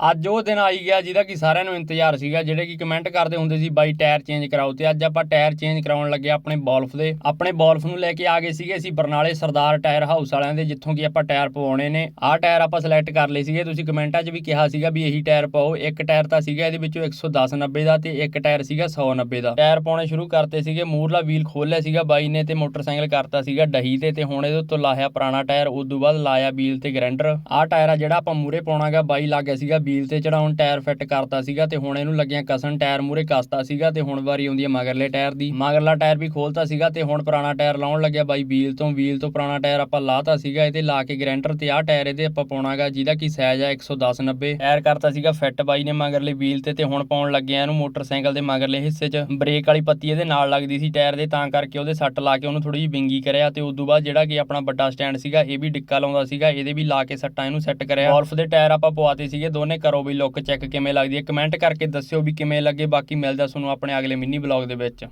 ਅੱਜ ਉਹ ਦਿਨ ਆਈ ਗਿਆ ਜਿਹਦਾ ਕਿ ਸਾਰਿਆਂ ਨੂੰ ਇੰਤਜ਼ਾਰ ਸੀਗਾ, ਜਿਹੜੇ ਕਿ ਕਮੈਂਟ ਕਰਦੇ ਹੁੰਦੇ ਸੀ, ਬਾਈ ਟਾਇਰ ਚੇਂਜ ਕਰਾਓ। ਤੇ ਅੱਜ ਆਪਾਂ ਟਾਇਰ ਚੇਂਜ ਕਰਾਉਣ ਲੱਗੇ ਆਪਣੇ ਬੋਲਫ ਦੇ। ਆਪਣੇ ਬੋਲਫ ਨੂੰ ਲੈ ਕੇ ਆ ਗਏ ਸੀਗੇ ਅਸੀਂ ਬਰਨਾਲੇ ਸਰਦਾਰ ਟਾਇਰ ਹਾਊਸ ਵਾਲਿਆਂ ਦੇ, ਜਿੱਥੋਂ ਕਿ ਆਪਾਂ ਟਾਇਰ ਪਵਾਉਣੇ ਨੇ। ਆਹ ਟਾਇਰ ਆਪਾਂ ਸਿਲੈਕਟ ਕਰ ਲਏ ਸੀਗੇ। ਤੁਸੀਂ ਕਮੈਂਟਾਂ 'ਚ ਵੀ ਕਿਹਾ ਸੀਗਾ ਵੀ ਇਹੀ ਟਾਇਰ ਪਾਓ। ਇੱਕ ਟਾਇਰ ਤਾਂ ਸੀਗਾ ਇਹਦੇ ਵਿੱਚੋਂ 110 90 ਦਾ ਤੇ ਇੱਕ ਟਾਇਰ ਸੀਗਾ 100 90 ਦਾ। ਟਾਇਰ ਪਾਉਣੇ ਸ਼ੁਰੂ ਕਰਤੇ ਸੀਗੇ। ਮੂਰਲਾ ਵੀਲ ਖੋਲਿਆ ਸੀਗਾ ਬਾਈ ਨੇ ਤੇ ਮੋਟਰਸਾਈਕਲ ਕਰਤਾ ਸੀਗਾ ਡਹੀ ਤੇ ਤੇ ਹੁਣ ਇਹਦੇ ਉੱਤੋਂ ਲਾਹਿਆ ਪੁਰਾਣਾ ਟਾਇਰ ਉਸ ਤੋਂ ਬਾਅਦ ਲਾਇਆ ਵੀਲ ਤੇ ਗ੍ਰੈਂਡਰ ਆਹ ਟਾਇਰ ਆ ਜਿਹੜਾ ਆਪਾਂ ਮੂਰੇ ਪਾਉਣਾਗਾ, ਬਾਈ ਲੱਗ ਗਿਆ ਸੀਗਾ ਵੀਲ ਤੇ ਚੜਾਉਣ ਟਾਇਰ ਫਿੱਟ ਕਰਤਾ ਸੀਗਾ ਤੇ ਹੁਣ ਇਹਨੂੰ ਲੱਗਿਆ ਕਸਣ, ਟਾਇਰ ਮੂਰੇ ਕਸਤਾ ਸੀਗਾ ਤੇ ਹੁਣ ਵਾਰੀ ਆਉਂਦੀ ਹੈ ਮਗਰਲੇ ਟਾਇਰ ਦੀ। ਮਗਰਲਾ ਟਾਇਰ ਵੀ ਖੋਲਤਾ ਸੀਗਾ ਤੇ ਹੁਣ ਪੁਰਾਣਾ ਟਾਇਰ ਲਾਉਣ ਲੱਗਿਆ ਬਾਈ ਵੀਲ ਤੋਂ। ਵੀਲ ਤੋਂ ਪੁਰਾਣਾ ਟਾਇਰ ਆਪਾਂ ਲਾਤਾ ਸੀਗਾ, ਇਹਦੇ ਲਾ ਕੇ ਗ੍ਰੈਂਡਰ ਤੇ ਆਹ ਟਾਇਰ ਇਹਦੇ ਆਪਾਂ ਪਾਉਣਾਗਾ, ਜਿਹਦਾ ਕੀ ਸਾਈਜ਼ ਆ 110 90 ਟਾਇਰ ਕਰਤਾ ਸੀਗਾ ਫਿੱਟ ਬਾਈ ਨੇ ਮਗਰਲੇ ਵੀਲ ਤੇ ਤੇ ਹੁਣ ਪਾਉਣ ਲੱਗਿਆ ਇਹਨੂੰ ਮੋਟਰਸਾਈਕਲ ਦੇ ਮਗਰਲੇ ਹਿੱਸੇ 'ਚ। ਬ੍ਰੇਕ ਵਾਲੀ ਪੱਤੀ ਇਹਦੇ ਨਾਲ ਲੱਗਦੀ ਸੀ ਟਾਇਰ ਦੇ, ਤਾਂ ਕਰਕੇ ਉਹਦੇ ਸੱਟ ਲਾ ਕੇ ਉਹਨੂੰ ਥੋੜੀ ਜਿਹੀ ਵਿੰਗੀ ਕਰਿਆ ਤੇ ਉਸ ਤੋਂ ਬਾਅਦ ਜਿਹੜਾ ਕਿ ਆਪਣਾ ਵੱਡਾ ਸਟੈਂਡ ਸੀਗਾ, ਇਹ ਵੀ ਡਿੱਕਾ ਲਾਉਂਦਾ ਸੀਗਾ, ਇਹਦੇ ਵੀ ਲਾ ਕੇ ਸੱਟਾਂ ਇਹਨੂੰ ਸੈੱਟ ਕਰਿਆ। ਗੋਲਫ ਦੇ ਟਾਇਰ ਆਪਾਂ ਪਵਾਤੇ ਸੀਗੇ, ਦੋਨੇ ਕਰੋ ਵੀ ਲੁੱਕ ਚੈੱਕ ਕਿਵੇਂ ਲੱਗਦੀ ਹੈ। ਕਮੈਂਟ ਕਰਕੇ ਦੱਸਿਓ ਵੀ ਕਿਵੇਂ ਲੱਗੇ। ਬਾਕੀ ਮਿਲਦਾ ਤੁਹਾਨੂੰ ਆਪਣੇ ਅਗਲੇ ਮਿੰਨੀ ਬਲੌਗ ਦੇ ਵਿੱਚ।